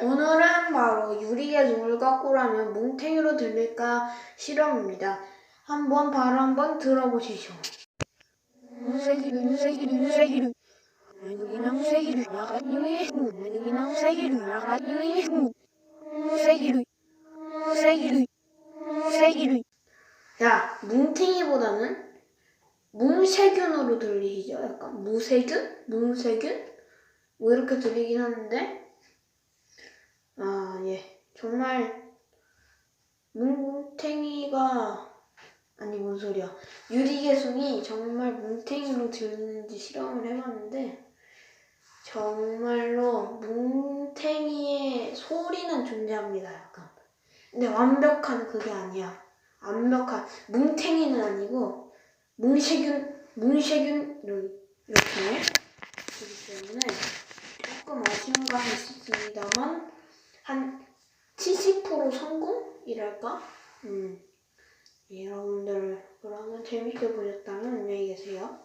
오늘은 바로 유리의 눈을 깎고라면 뭉탱이로 들릴까 실험입니다. 한번 바로 한번 들어보시죠. 야 뭉탱이보다는 뭉세균으로 들리시죠? 약간 무세균? 뭉세균? 뭐 이렇게 들리긴 하는데. 정말 뭉탱이가 아니 뭔 소리야. 유리 개송이 정말 뭉탱이로 들리는지 실험을 해봤는데 정말로 뭉탱이의 소리는 존재합니다. 약간. 근데 완벽한 그게 아니야. 완벽한 뭉탱이는 아니고 뭉세균 뭉세균 이렇게 되기 때문에 조금 아쉬운 감이 있었습니다만 한 70% 성공이랄까? 음. 예, 여러분들 그러면 재밌게 보셨다면 안녕히 계세요.